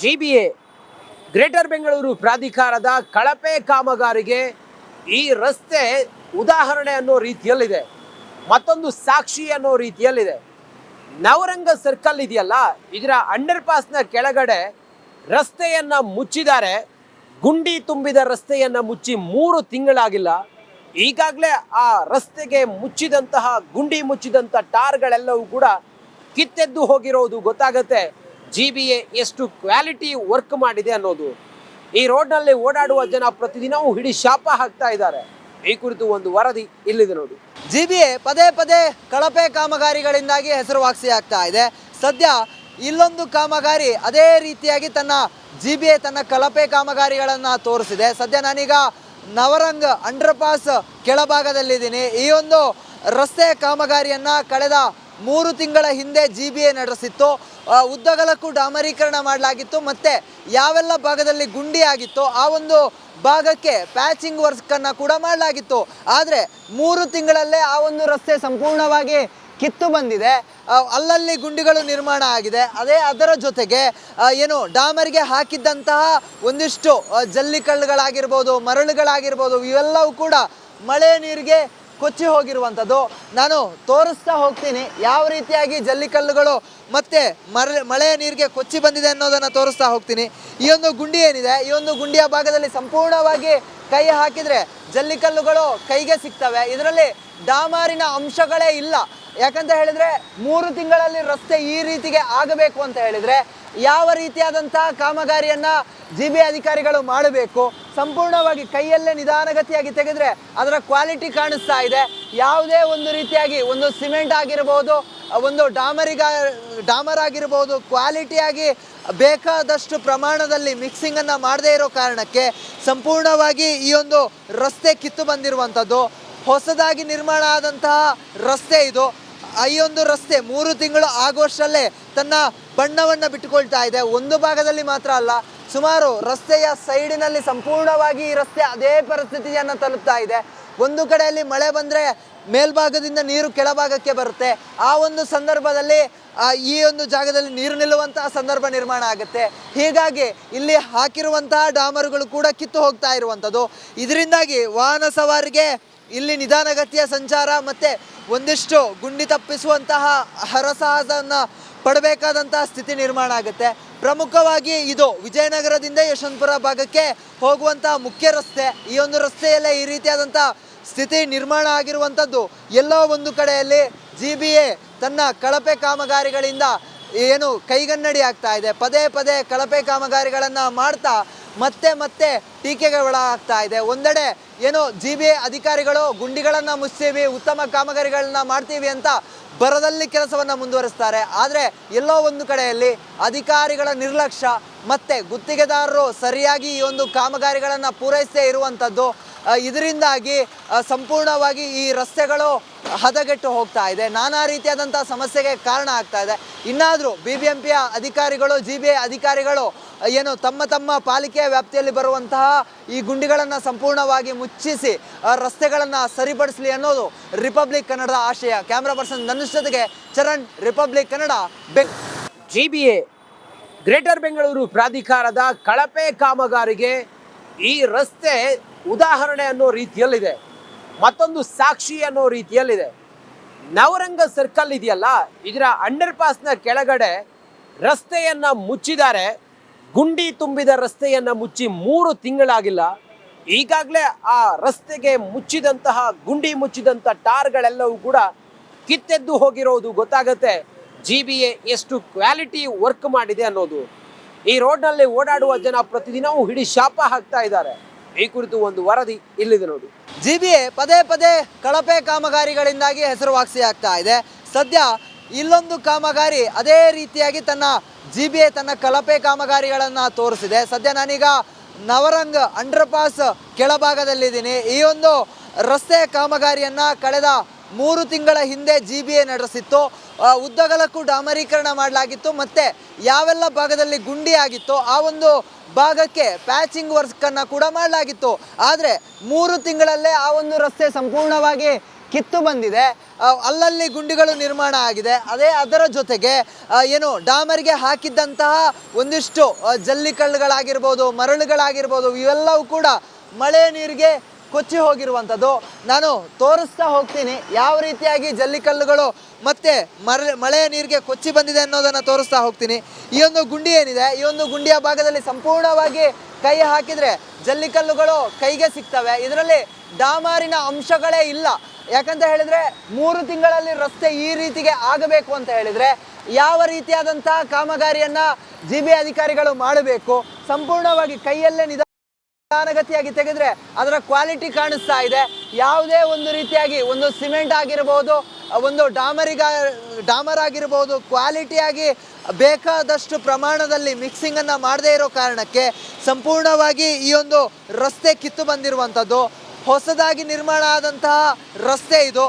G B A greater Bengaluru ಪ್ರಾಧಿಕಾರದ ಕಳಪೆ ಕಾಮಗಾರಿಗೆ ಈ ರಸ್ತೆ ಉದಾಹರಣೆ ಅನ್ನೋ ರೀತಿಯಲ್ಲಿದೆ. ಮತ್ತೊಂದು ಸಾಕ್ಷಿ ಅನ್ನೋ ರೀತಿಯಲ್ಲಿದೆ. ನವರಂಗ ಸರ್ಕಲ್ ಇದೆಯಲ್ಲ, ಇದರ ಅಂಡರ್ ಪಾಸ್ನ ಕೆಳಗಡೆ ರಸ್ತೆಯನ್ನ ಮುಚ್ಚಿದ್ದಾರೆ. ಗುಂಡಿ ತುಂಬಿದ ರಸ್ತೆಯನ್ನ ಮುಚ್ಚಿ ಮೂರು ತಿಂಗಳಾಗಿಲ್ಲ. ಈಗಾಗಲೇ ಆ ರಸ್ತೆಗೆ ಮುಚ್ಚಿದಂತಹ, ಗುಂಡಿ ಮುಚ್ಚಿದಂಥ ಟಾರ್ಗಳೆಲ್ಲವೂ ಕೂಡ ಕಿತ್ತೆದ್ದು ಹೋಗಿರೋದು ಗೊತ್ತಾಗುತ್ತೆ. ಜಿ ಬಿ ಎ ಎಷ್ಟು ಕ್ವಾಲಿಟಿ ವರ್ಕ್ ಮಾಡಿದೆ ಅನ್ನೋದು. ಈ ರೋಡ್ನಲ್ಲಿ ಓಡಾಡುವ ಜನ ಪ್ರತಿದಿನವೂ ಹಿಡಿ ಶಾಪ ಹಾಕ್ತಾ ಇದ್ದಾರೆ. ಈ ಕುರಿತು ಒಂದು ವರದಿ ಇಲ್ಲಿದೆ ನೋಡಿ. ಜಿ ಬಿ ಎ ಪದೇ ಪದೇ ಕಳಪೆ ಕಾಮಗಾರಿಗಳಿಂದಾಗಿ ಹೆಸರುವಾಸಿ ಆಗ್ತಾ ಇದೆ. ಸದ್ಯ ಇಲ್ಲೊಂದು ಕಾಮಗಾರಿ ಅದೇ ರೀತಿಯಾಗಿ ತನ್ನ ಜಿ ಬಿ ಎ ತನ್ನ ಕಳಪೆ ಕಾಮಗಾರಿಗಳನ್ನು ತೋರಿಸಿದೆ. ಸದ್ಯ ನಾನೀಗ ನವರಂಗ್ ಅಂಡರ್ ಪಾಸ್ ಕೆಳಭಾಗದಲ್ಲಿದ್ದೀನಿ. ಈ ಒಂದು ರಸ್ತೆ ಕಾಮಗಾರಿಯನ್ನು ಕಳೆದ ಮೂರು ತಿಂಗಳ ಹಿಂದೆ ಜಿ ಬಿ ಎ ನಡೆಸಿತ್ತು. ಉದ್ದಗಲಕ್ಕೂ ಡಾಮರೀಕರಣ ಮಾಡಲಾಗಿತ್ತು. ಮತ್ತು ಯಾವೆಲ್ಲ ಭಾಗದಲ್ಲಿ ಗುಂಡಿ ಆಗಿತ್ತು ಆ ಒಂದು ಭಾಗಕ್ಕೆ ಪ್ಯಾಚಿಂಗ್ ವರ್ಕನ್ನು ಕೂಡ ಮಾಡಲಾಗಿತ್ತು. ಆದರೆ ಮೂರು ತಿಂಗಳಲ್ಲೇ ಆ ಒಂದು ರಸ್ತೆ ಸಂಪೂರ್ಣವಾಗಿ ಕಿತ್ತು ಬಂದಿದೆ. ಅಲ್ಲಲ್ಲಿ ಗುಂಡಿಗಳು ನಿರ್ಮಾಣ ಆಗಿದೆ. ಅದೇ ಅದರ ಜೊತೆಗೆ ಏನು ಡಾಮರಿಗೆ ಹಾಕಿದ್ದಂತಹ ಒಂದಿಷ್ಟು ಜಲ್ಲಿಕಲ್ಲುಗಳಾಗಿರ್ಬೋದು ಮರಳುಗಳಾಗಿರ್ಬೋದು, ಇವೆಲ್ಲವೂ ಕೂಡ ಮಳೆ ನೀರಿಗೆ ಕೊಚ್ಚಿ ಹೋಗಿರುವಂಥದ್ದು ನಾನು ತೋರಿಸ್ತಾ ಹೋಗ್ತೀನಿ ಯಾವ ರೀತಿಯಾಗಿ ಜಲ್ಲಿಕಲ್ಲುಗಳು ಮತ್ತೆ ಮರ, ಮಳೆಯ ನೀರಿಗೆ ಕೊಚ್ಚಿ ಬಂದಿದೆ ಅನ್ನೋದನ್ನು ತೋರಿಸ್ತಾ ಹೋಗ್ತೀನಿ. ಈ ಒಂದು ಗುಂಡಿ ಏನಿದೆ, ಈ ಒಂದು ಗುಂಡಿಯ ಭಾಗದಲ್ಲಿ ಸಂಪೂರ್ಣವಾಗಿ ಕೈ ಹಾಕಿದರೆ ಜಲ್ಲಿಕಲ್ಲುಗಳು ಕೈಗೆ ಸಿಗ್ತವೆ. ಇದರಲ್ಲಿ ಡಾಮಾರಿನ ಅಂಶಗಳೇ ಇಲ್ಲ. ಯಾಕಂತ ಹೇಳಿದ್ರೆ ಮೂರು ತಿಂಗಳಲ್ಲಿ ರಸ್ತೆ ಈ ರೀತಿಗೆ ಆಗಬೇಕು ಅಂತ ಹೇಳಿದ್ರೆ ಯಾವ ರೀತಿಯಾದಂತಹ ಕಾಮಗಾರಿಯನ್ನ ಜಿ ಬಿ ಅಧಿಕಾರಿಗಳು ಮಾಡಬೇಕು, ಸಂಪೂರ್ಣವಾಗಿ ಕೈಯಲ್ಲೇ ನಿಧಾನಗತಿಯಾಗಿ ತೆಗೆದ್ರೆ ಅದರ ಕ್ವಾಲಿಟಿ ಕಾಣಿಸ್ತಾ ಇದೆ. ಯಾವುದೇ ಒಂದು ರೀತಿಯಾಗಿ ಒಂದು ಸಿಮೆಂಟ್ ಆಗಿರಬಹುದು ಒಂದು ಡಾಮರಿಗ, ಡಾಮರ್ ಆಗಿರಬಹುದು ಕ್ವಾಲಿಟಿಯಾಗಿ ಬೇಕಾದಷ್ಟು ಪ್ರಮಾಣದಲ್ಲಿ ಮಿಕ್ಸಿಂಗನ್ನು ಮಾಡದೇ ಇರೋ ಕಾರಣಕ್ಕೆ ಸಂಪೂರ್ಣವಾಗಿ ಈ ಒಂದು ರಸ್ತೆ ಕಿತ್ತು ಬಂದಿರುವಂಥದ್ದು. ಹೊಸದಾಗಿ ನಿರ್ಮಾಣ ಆದಂತಹ ರಸ್ತೆ ಇದು. ಈ ಒಂದು ರಸ್ತೆ ಮೂರು ತಿಂಗಳು ಆಗುವಷ್ಟರಲ್ಲೇ ತನ್ನ ಬಣ್ಣವನ್ನು ಬಿಟ್ಟುಕೊಳ್ತಾ ಇದೆ. ಒಂದು ಭಾಗದಲ್ಲಿ ಮಾತ್ರ ಅಲ್ಲ, ಸುಮಾರು ರಸ್ತೆಯ ಸೈಡಿನಲ್ಲಿ ಸಂಪೂರ್ಣವಾಗಿ ಈ ರಸ್ತೆ ಅದೇ ಪರಿಸ್ಥಿತಿಯನ್ನು ತಲುಪ್ತಾ ಇದೆ. ಒಂದು ಕಡೆಯಲ್ಲಿ ಮಳೆ ಬಂದರೆ ಮೇಲ್ಭಾಗದಿಂದ ನೀರು ಕೆಳಭಾಗಕ್ಕೆ ಬರುತ್ತೆ. ಆ ಒಂದು ಸಂದರ್ಭದಲ್ಲಿ ಈ ಒಂದು ಜಾಗದಲ್ಲಿ ನೀರು ನಿಲ್ಲುವಂತಹ ಸಂದರ್ಭ ನಿರ್ಮಾಣ ಆಗುತ್ತೆ. ಹೀಗಾಗಿ ಇಲ್ಲಿ ಹಾಕಿರುವಂತಹ ಡಾಮರುಗಳು ಕೂಡ ಕಿತ್ತು ಹೋಗ್ತಾ ಇರುವಂಥದ್ದು. ಇದರಿಂದಾಗಿ ವಾಹನ ಸವಾರಿಗೆ ಇಲ್ಲಿ ನಿಧಾನಗತಿಯ ಸಂಚಾರ ಮತ್ತು ಒಂದಿಷ್ಟು ಗುಂಡಿ ತಪ್ಪಿಸುವಂತಹ ಹರಸಾಹಸವನ್ನು ಪಡಬೇಕಾದಂತಹ ಸ್ಥಿತಿ ನಿರ್ಮಾಣ ಆಗುತ್ತೆ. ಪ್ರಮುಖವಾಗಿ ಇದು ವಿಜಯನಗರದಿಂದ ಯಶವಂತಪುರ ಭಾಗಕ್ಕೆ ಹೋಗುವಂತಹ ಮುಖ್ಯ ರಸ್ತೆ. ಈ ಒಂದು ರಸ್ತೆಯಲ್ಲೇ ಈ ರೀತಿಯಾದಂತಹ ಸ್ಥಿತಿ ನಿರ್ಮಾಣ ಆಗಿರುವಂಥದ್ದು ಎಲ್ಲೋ ಒಂದು ಕಡೆಯಲ್ಲಿ ಜಿ ಎ ತನ್ನ ಕಳಪೆ ಕಾಮಗಾರಿಗಳಿಂದ ಏನು ಕೈಗನ್ನಡಿ ಆಗ್ತಾ ಇದೆ. ಪದೇ ಪದೇ ಕಳಪೆ ಕಾಮಗಾರಿಗಳನ್ನು ಮಾಡ್ತಾ ಮತ್ತೆ ಮತ್ತೆ ಟೀಕೆಗೆ ಒಳಗಾಗ್ತಾ ಇದೆ. ಒಂದೆಡೆ ಏನು ಜಿ ಬಿ ಅಧಿಕಾರಿಗಳು ಗುಂಡಿಗಳನ್ನು ಮುಚ್ತೀವಿ ಉತ್ತಮ ಕಾಮಗಾರಿಗಳನ್ನ ಮಾಡ್ತೀವಿ ಅಂತ ಬರದಲ್ಲಿ ಕೆಲಸವನ್ನು ಮುಂದುವರಿಸ್ತಾರೆ. ಆದರೆ ಎಲ್ಲೋ ಒಂದು ಕಡೆಯಲ್ಲಿ ಅಧಿಕಾರಿಗಳ ನಿರ್ಲಕ್ಷ್ಯ ಮತ್ತೆ ಗುತ್ತಿಗೆದಾರರು ಸರಿಯಾಗಿ ಈ ಒಂದು ಕಾಮಗಾರಿಗಳನ್ನು ಪೂರೈಸದೇ ಇರುವಂಥದ್ದು ಇದರಿಂದಾಗಿ ಸಂಪೂರ್ಣವಾಗಿ ಈ ರಸ್ತೆಗಳು ಹದಗೆಟ್ಟು ಹೋಗ್ತಾ ಇದೆ. ನಾನಾ ರೀತಿಯಾದಂಥ ಸಮಸ್ಯೆಗೆ ಕಾರಣ ಆಗ್ತಾ ಇದೆ. ಇನ್ನಾದರೂ ಬಿ ಬಿ ಎಂ ಪಿಯ ಅಧಿಕಾರಿಗಳು ಜಿ ಬಿ ಐ ಅಧಿಕಾರಿಗಳು ಏನು ತಮ್ಮ ತಮ್ಮ ಪಾಲಿಕೆಯ ವ್ಯಾಪ್ತಿಯಲ್ಲಿ ಬರುವಂತಹ ಈ ಗುಂಡಿಗಳನ್ನು ಸಂಪೂರ್ಣವಾಗಿ ಮುಚ್ಚಿಸಿ ರಸ್ತೆಗಳನ್ನು ಸರಿಪಡಿಸಲಿ ಅನ್ನೋದು ರಿಪಬ್ಲಿಕ್ ಕನ್ನಡದ ಆಶಯ. ಕ್ಯಾಮ್ರಾ ಪರ್ಸನ್ ನನ್ನ ಜೊತೆಗೆ Charan republic Kannada ಬೆಂಗ್ G B A greater Bengaluru ಪ್ರಾಧಿಕಾರದ ಕಳಪೆ ಕಾಮಗಾರಿಗೆ ಈ ರಸ್ತೆ ಉದಾಹರಣೆ ಅನ್ನೋ ರೀತಿಯಲ್ಲಿದೆ. ಮತ್ತೊಂದು ಸಾಕ್ಷಿ ಅನ್ನೋ ರೀತಿಯಲ್ಲಿದೆ. ನವರಂಗ ಸರ್ಕಲ್ ಇದೆಯಲ್ಲ, ಇದರ ಅಂಡರ್ ಪಾಸ್ನ ಕೆಳಗಡೆ ರಸ್ತೆಯನ್ನ ಮುಚ್ಚಿದ್ದಾರೆ. ಗುಂಡಿ ತುಂಬಿದ ರಸ್ತೆಯನ್ನ ಮುಚ್ಚಿ ಮೂರು ತಿಂಗಳಾಗಿಲ್ಲ. ಈಗಾಗಲೇ ಆ ರಸ್ತೆಗೆ ಮುಚ್ಚಿದಂತಹ, ಗುಂಡಿ ಮುಚ್ಚಿದಂಥ ಟಾರ್ಗಳೆಲ್ಲವೂ ಕೂಡ ಕಿತ್ತೆದ್ದು ಹೋಗಿರೋದು ಗೊತ್ತಾಗುತ್ತೆ. ಜಿ ಬಿ ಎ ಎಷ್ಟು ಕ್ವಾಲಿಟಿ ವರ್ಕ್ ಮಾಡಿದೆ ಅನ್ನೋದು. ಈ ರೋಡ್ನಲ್ಲಿ ಓಡಾಡುವ ಜನ ಪ್ರತಿದಿನವೂ ಹಿಡಿ ಶಾಪ ಹಾಕ್ತಾ ಇದ್ದಾರೆ. ಈ ಕುರಿತು ಒಂದು ವರದಿ ಇಲ್ಲಿದೆ ನೋಡಿ. ಜಿಬಿಎ ಪದೇ ಪದೇ ಕಳಪೆ ಕಾಮಗಾರಿಗಳಿಂದಾಗಿ ಹೆಸರುವಾಸಿ ಆಗ್ತಾ ಇದೆ. ಸದ್ಯ ಇಲ್ಲೊಂದು ಕಾಮಗಾರಿ ಅದೇ ರೀತಿಯಾಗಿ ತನ್ನ ಜಿ ಬಿ ಎ ತನ್ನ ಕಳಪೆ ಕಾಮಗಾರಿಗಳನ್ನು ತೋರಿಸಿದೆ. ಸದ್ಯ ನಾನೀಗ ನವರಂಗ್ ಅಂಡರ್ ಪಾಸ್ ಕೆಳಭಾಗದಲ್ಲಿದ್ದೀನಿ. ಈ ಒಂದು ರಸ್ತೆ ಕಾಮಗಾರಿಯನ್ನು ಕಳೆದ ಮೂರು ತಿಂಗಳ ಹಿಂದೆ ಜಿ ಬಿ ಎ ನಡೆಸಿತ್ತು ಉದ್ದಗಲಕ್ಕೂ ಡಾಮರೀಕರಣ ಮಾಡಲಾಗಿತ್ತು. ಮತ್ತು ಯಾವೆಲ್ಲ ಭಾಗದಲ್ಲಿ ಗುಂಡಿ ಆಗಿತ್ತು ಆ ಒಂದು ಭಾಗಕ್ಕೆ ಪ್ಯಾಚಿಂಗ್ ವರ್ಕನ್ನು ಕೂಡ ಮಾಡಲಾಗಿತ್ತು. ಆದರೆ ಮೂರು ತಿಂಗಳಲ್ಲೇ ಆ ಒಂದು ರಸ್ತೆ ಸಂಪೂರ್ಣವಾಗಿ ಕಿತ್ತು ಬಂದಿದೆ. ಅಲ್ಲಲ್ಲಿ ಗುಂಡಿಗಳು ನಿರ್ಮಾಣ ಆಗಿದೆ. ಅದೇ ಅದರ ಜೊತೆಗೆ ಏನು ಡಾಮರಿಗೆ ಹಾಕಿದ್ದಂತಹ ಒಂದಿಷ್ಟು ಜಲ್ಲಿಕಲ್ಲುಗಳಾಗಿರ್ಬೋದು ಮರಳುಗಳಾಗಿರ್ಬೋದು, ಇವೆಲ್ಲವೂ ಕೂಡ ಮಳೆ ನೀರಿಗೆ ಕೊಚ್ಚಿ ಹೋಗಿರುವಂಥದ್ದು. ನಾನು ತೋರಿಸ್ತಾ ಹೋಗ್ತೀನಿ ಯಾವ ರೀತಿಯಾಗಿ ಜಲ್ಲಿಕಲ್ಲುಗಳು ಮತ್ತೆ ಮರ, ಮಳೆಯ ನೀರಿಗೆ ಕೊಚ್ಚಿ ಬಂದಿದೆ ಅನ್ನೋದನ್ನು ತೋರಿಸ್ತಾ ಹೋಗ್ತೀನಿ. ಈ ಒಂದು ಗುಂಡಿ ಏನಿದೆ, ಈ ಒಂದು ಗುಂಡಿಯ ಭಾಗದಲ್ಲಿ ಸಂಪೂರ್ಣವಾಗಿ ಕೈ ಹಾಕಿದರೆ ಜಲ್ಲಿಕಲ್ಲುಗಳು ಕೈಗೆ ಸಿಗ್ತವೆ. ಇದರಲ್ಲಿ ಡಾಮಾರಿನ ಅಂಶಗಳೇ ಇಲ್ಲ. ಯಾಕಂತ ಹೇಳಿದ್ರೆ ಮೂರು ತಿಂಗಳಲ್ಲಿ ರಸ್ತೆ ಈ ರೀತಿಗೆ ಆಗಬೇಕು ಅಂತ ಹೇಳಿದ್ರೆ ಯಾವ ರೀತಿಯಾದಂತಹ ಕಾಮಗಾರಿಯನ್ನ ಜಿ ಅಧಿಕಾರಿಗಳು ಮಾಡಬೇಕು, ಸಂಪೂರ್ಣವಾಗಿ ಕೈಯಲ್ಲೇ ನಿಧ ನಿಧಾನಗತಿಯಾಗಿ ತೆಗೆದ್ರೆ ಅದರ ಕ್ವಾಲಿಟಿ ಕಾಣಿಸ್ತಾ ಇದೆ. ಯಾವುದೇ ಒಂದು ರೀತಿಯಾಗಿ ಒಂದು ಸಿಮೆಂಟ್ ಆಗಿರ್ಬೋದು, ಒಂದು ಡಾಮರಿಗ ಡಾಮರ್ ಆಗಿರಬಹುದು ಕ್ವಾಲಿಟಿಯಾಗಿ ಬೇಕಾದಷ್ಟು ಪ್ರಮಾಣದಲ್ಲಿ ಮಿಕ್ಸಿಂಗ್ ಅನ್ನ ಮಾಡದೇ ಇರೋ ಕಾರಣಕ್ಕೆ ಸಂಪೂರ್ಣವಾಗಿ ಈ ಒಂದು ರಸ್ತೆ ಕಿತ್ತು ಬಂದಿರುವಂಥದ್ದು. ಹೊಸದಾಗಿ ನಿರ್ಮಾಣ ಆದಂತಹ ರಸ್ತೆ ಇದು.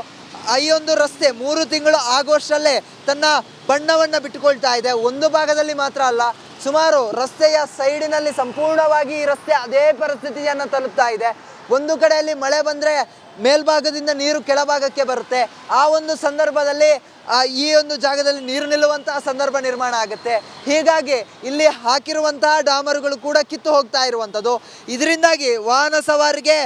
ಈ ಒಂದು ರಸ್ತೆ ಮೂರು ತಿಂಗಳು ಆಗುವಷ್ಟರಲ್ಲೇ ತನ್ನ ಬಣ್ಣವನ್ನು ಬಿಟ್ಟುಕೊಳ್ತಾ ಇದೆ. ಒಂದು ಭಾಗದಲ್ಲಿ ಮಾತ್ರ ಅಲ್ಲ ಸುಮಾರು ರಸ್ತೆಯ ಸೈಡಿನಲ್ಲಿ ಸಂಪೂರ್ಣವಾಗಿ ಈ ರಸ್ತೆ ಅದೇ ಪರಿಸ್ಥಿತಿಯನ್ನು ತಲುಪ್ತಾ ಇದೆ. ಒಂದು ಕಡೆಯಲ್ಲಿ ಮಳೆ ಬಂದರೆ ಮೇಲ್ಭಾಗದಿಂದ ನೀರು ಕೆಳಭಾಗಕ್ಕೆ ಬರುತ್ತೆ. ಆ ಒಂದು ಸಂದರ್ಭದಲ್ಲಿ ಈ ಒಂದು ಜಾಗದಲ್ಲಿ ನೀರು ನಿಲ್ಲುವಂತಹ ಸಂದರ್ಭ ನಿರ್ಮಾಣ ಆಗುತ್ತೆ. ಹೀಗಾಗಿ ಇಲ್ಲಿ ಹಾಕಿರುವಂತಹ ಡಾಮರುಗಳು ಕೂಡ ಕಿತ್ತು ಹೋಗ್ತಾ ಇರುವಂಥದ್ದು. ಇದರಿಂದಾಗಿ ವಾಹನ ಸವಾರಿಗೆ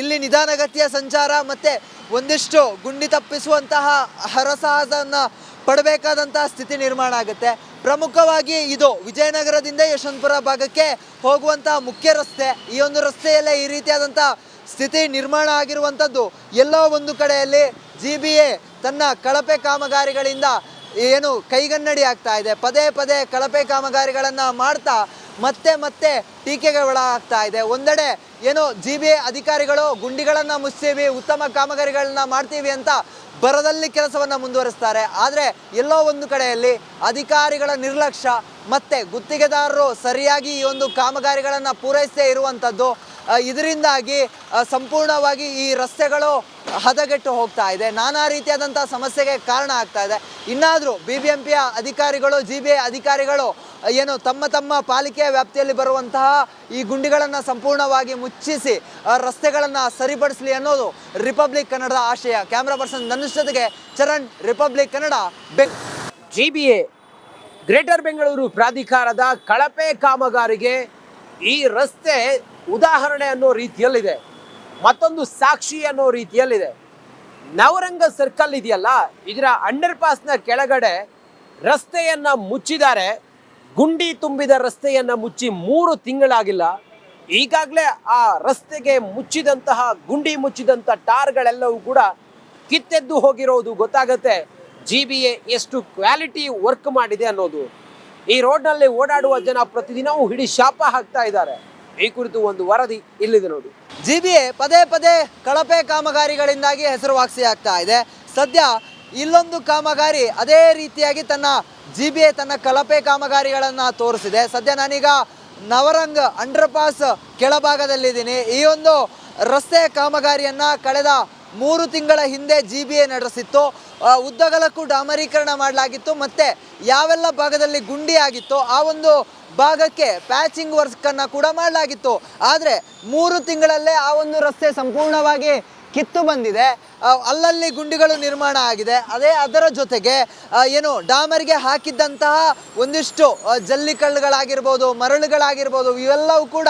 ಇಲ್ಲಿ ನಿಧಾನಗತಿಯ ಸಂಚಾರ ಮತ್ತು ಒಂದಿಷ್ಟು ಗುಂಡಿ ತಪ್ಪಿಸುವಂತಹ ಹರಸಾಹಸವನ್ನು ಪಡಬೇಕಾದಂತಹ ಸ್ಥಿತಿ ನಿರ್ಮಾಣ ಆಗುತ್ತೆ. ಪ್ರಮುಖವಾಗಿ ಇದು ವಿಜಯನಗರದಿಂದ ಯಶವಂತಪುರ ಭಾಗಕ್ಕೆ ಹೋಗುವಂತ ಮುಖ್ಯ ರಸ್ತೆ. ಈ ಒಂದು ರಸ್ತೆಯಲ್ಲೇ ಈ ರೀತಿಯಾದಂತಹ ಸ್ಥಿತಿ ನಿರ್ಮಾಣ ಆಗಿರುವಂಥದ್ದು ಎಲ್ಲೋ ಒಂದು ಕಡೆಯಲ್ಲಿ ಜಿ ತನ್ನ ಕಳಪೆ ಕಾಮಗಾರಿಗಳಿಂದ ಏನು ಕೈಗನ್ನಡಿ ಆಗ್ತಾ ಇದೆ. ಪದೇ ಪದೇ ಕಳಪೆ ಕಾಮಗಾರಿಗಳನ್ನು ಮಾಡ್ತಾ ಮತ್ತೆ ಮತ್ತೆ ಟೀಕೆಗೆ ಒಳಗಾಗ್ತಾ ಇದೆ. ಒಂದೆಡೆ ಏನೋ ಜಿ ಬಿ ಅಧಿಕಾರಿಗಳು ಗುಂಡಿಗಳನ್ನು ಮುಚ್ತೀವಿ ಉತ್ತಮ ಕಾಮಗಾರಿಗಳನ್ನ ಮಾಡ್ತೀವಿ ಅಂತ ಬರದಲ್ಲಿ ಕೆಲಸವನ್ನ ಮುಂದುವರಿಸ್ತಾರೆ. ಆದರೆ ಎಲ್ಲೋ ಒಂದು ಕಡೆಯಲ್ಲಿ ಅಧಿಕಾರಿಗಳ ನಿರ್ಲಕ್ಷ್ಯ ಮತ್ತೆ ಗುತ್ತಿಗೆದಾರರು ಸರಿಯಾಗಿ ಈ ಒಂದು ಕಾಮಗಾರಿಗಳನ್ನು ಪೂರೈಸದೇ ಇರುವಂಥದ್ದು ಇದರಿಂದಾಗಿ ಸಂಪೂರ್ಣವಾಗಿ ಈ ರಸ್ತೆಗಳು ಹದಗೆಟ್ಟು ಹೋಗ್ತಾ ಇದೆ. ನಾನಾ ರೀತಿಯಾದಂಥ ಸಮಸ್ಯೆಗೆ ಕಾರಣ ಆಗ್ತಾ ಇದೆ. ಇನ್ನಾದರೂ ಬಿ ಬಿ ಎಂ ಪಿಯ ಅಧಿಕಾರಿಗಳು ಜಿ ಬಿ ಐ ಅಧಿಕಾರಿಗಳು ಏನು ತಮ್ಮ ತಮ್ಮ ಪಾಲಿಕೆಯ ವ್ಯಾಪ್ತಿಯಲ್ಲಿ ಬರುವಂತಹ ಈ ಗುಂಡಿಗಳನ್ನು ಸಂಪೂರ್ಣವಾಗಿ ಮುಚ್ಚಿಸಿ ರಸ್ತೆಗಳನ್ನು ಸರಿಪಡಿಸಲಿ ಅನ್ನೋದು ರಿಪಬ್ಲಿಕ್ ಕನ್ನಡದ ಆಶಯ. ಕ್ಯಾಮ್ರಾ ಪರ್ಸನ್ ನನ್ನ ಜೊತೆಗೆ Charan republic Kannada ಬೆಂಗ್ G B A greater Bengaluru ಪ್ರಾಧಿಕಾರದ ಕಳಪೆ ಕಾಮಗಾರಿಗೆ ಈ ರಸ್ತೆ ಉದಾಹರಣೆ ಅನ್ನೋ ರೀತಿಯಲ್ಲಿದೆ. ಮತ್ತೊಂದು ಸಾಕ್ಷಿ ಅನ್ನೋ ರೀತಿಯಲ್ಲಿದೆ. ನವರಂಗ ಸರ್ಕಲ್ ಇದೆಯಲ್ಲ, ಇದರ ಅಂಡರ್ ಪಾಸ್ನ ಕೆಳಗಡೆ ರಸ್ತೆಯನ್ನ ಮುಚ್ಚಿದ್ದಾರೆ. ಗುಂಡಿ ತುಂಬಿದ ರಸ್ತೆಯನ್ನ ಮುಚ್ಚಿ ಮೂರು ತಿಂಗಳಾಗಿಲ್ಲ. ಈಗಾಗಲೇ ಆ ರಸ್ತೆಗೆ ಮುಚ್ಚಿದಂತಹ, ಗುಂಡಿ ಮುಚ್ಚಿದಂಥ ಟಾರ್ಗಳೆಲ್ಲವೂ ಕೂಡ ಕಿತ್ತೆದ್ದು ಹೋಗಿರೋದು ಗೊತ್ತಾಗುತ್ತೆ. ಜಿ ಬಿ ಎ ಎಷ್ಟು ಕ್ವಾಲಿಟಿ ವರ್ಕ್ ಮಾಡಿದೆ ಅನ್ನೋದು. ಈ ರೋಡ್ನಲ್ಲಿ ಓಡಾಡುವ ಜನ ಪ್ರತಿದಿನವೂ ಹಿಡಿ ಶಾಪ ಹಾಕ್ತಾ ಇದ್ದಾರೆ. ಈ ಕುರಿತು ಒಂದು ವರದಿ ಇಲ್ಲಿದೆ ನೋಡಿ. ಜಿಬಿಎ ಪದೇ ಪದೇ ಕಳಪೆ ಕಾಮಗಾರಿಗಳಿಂದಾಗಿ ಹೆಸರುವಾಸಿ ಆಗ್ತಾ ಇದೆ. ಸದ್ಯ ಇಲ್ಲೊಂದು ಕಾಮಗಾರಿ ಅದೇ ರೀತಿಯಾಗಿ ತನ್ನ ಜಿ ಬಿ ಎ ತನ್ನ ಕಳಪೆ ಕಾಮಗಾರಿಗಳನ್ನು ತೋರಿಸಿದೆ. ಸದ್ಯ ನಾನೀಗ ನವರಂಗ್ ಅಂಡರ್ ಪಾಸ್ ಕೆಳಭಾಗದಲ್ಲಿದ್ದೀನಿ. ಈ ಒಂದು ರಸ್ತೆ ಕಾಮಗಾರಿಯನ್ನ ಕಳೆದ ಮೂರು ತಿಂಗಳ ಹಿಂದೆ ಜಿ ಬಿ ಎ ನಡೆಸಿತ್ತು ಉದ್ದಗಲಕ್ಕೂ ಡಾಮರೀಕರಣ ಮಾಡಲಾಗಿತ್ತು. ಮತ್ತು ಯಾವೆಲ್ಲ ಭಾಗದಲ್ಲಿ ಗುಂಡಿ ಆಗಿತ್ತು ಆ ಒಂದು ಭಾಗಕ್ಕೆ ಪ್ಯಾಚಿಂಗ್ ವರ್ಕ್ ಅನ್ನ ಕೂಡ ಮಾಡಲಾಗಿತ್ತು. ಆದರೆ ಮೂರು ತಿಂಗಳಲ್ಲೇ ಆ ಒಂದು ರಸ್ತೆ ಸಂಪೂರ್ಣವಾಗಿ ಕಿತ್ತು ಬಂದಿದೆ. ಅಲ್ಲಲ್ಲಿ ಗುಂಡಿಗಳು ನಿರ್ಮಾಣ ಆಗಿದೆ. ಅದೇ ಅದರ ಜೊತೆಗೆ ಏನು ಡಾಮರ್ಗೆ ಹಾಕಿದ್ದಂತಹ ಒಂದಿಷ್ಟು ಜಲ್ಲಿಕಲ್ಲುಗಳಾಗಿರ್ಬೋದು ಮರಳುಗಳಾಗಿರ್ಬೋದು, ಇವೆಲ್ಲವೂ ಕೂಡ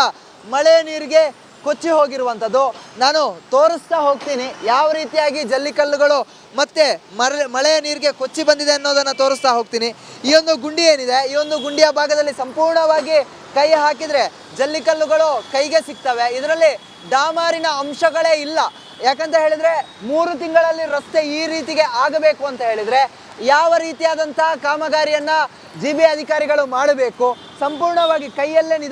ಮಳೆ ನೀರಿಗೆ ಕೊಚ್ಚಿ ಹೋಗಿರುವಂಥದ್ದು. ನಾನು ತೋರಿಸ್ತಾ ಹೋಗ್ತೀನಿ. ಯಾವ ರೀತಿಯಾಗಿ ಜಲ್ಲಿಕಲ್ಲುಗಳು ಮತ್ತೆ ಮರ, ಮಳೆಯ ನೀರಿಗೆ ಕೊಚ್ಚಿ ಬಂದಿದೆ ಅನ್ನೋದನ್ನು ತೋರಿಸ್ತಾ ಹೋಗ್ತೀನಿ. ಈ ಒಂದು ಗುಂಡಿ ಏನಿದೆ, ಈ ಒಂದು ಗುಂಡಿಯ ಭಾಗದಲ್ಲಿ ಸಂಪೂರ್ಣವಾಗಿ ಕೈ ಹಾಕಿದರೆ ಜಲ್ಲಿಕಲ್ಲುಗಳು ಕೈಗೆ ಸಿಗ್ತವೆ. ಇದರಲ್ಲಿ ಡಾಮಾರಿನ ಅಂಶಗಳೇ ಇಲ್ಲ. ಯಾಕಂತ ಹೇಳಿದ್ರೆ ಮೂರು ತಿಂಗಳಲ್ಲಿ ರಸ್ತೆ ಈ ರೀತಿಗೆ ಆಗಬೇಕು ಅಂತ ಹೇಳಿದ್ರೆ ಯಾವ ರೀತಿಯಾದಂತಹ ಕಾಮಗಾರಿಯನ್ನ ಜಿ ಬಿ ಅಧಿಕಾರಿಗಳು ಮಾಡಬೇಕು. ಸಂಪೂರ್ಣವಾಗಿ ಕೈಯಲ್ಲೇ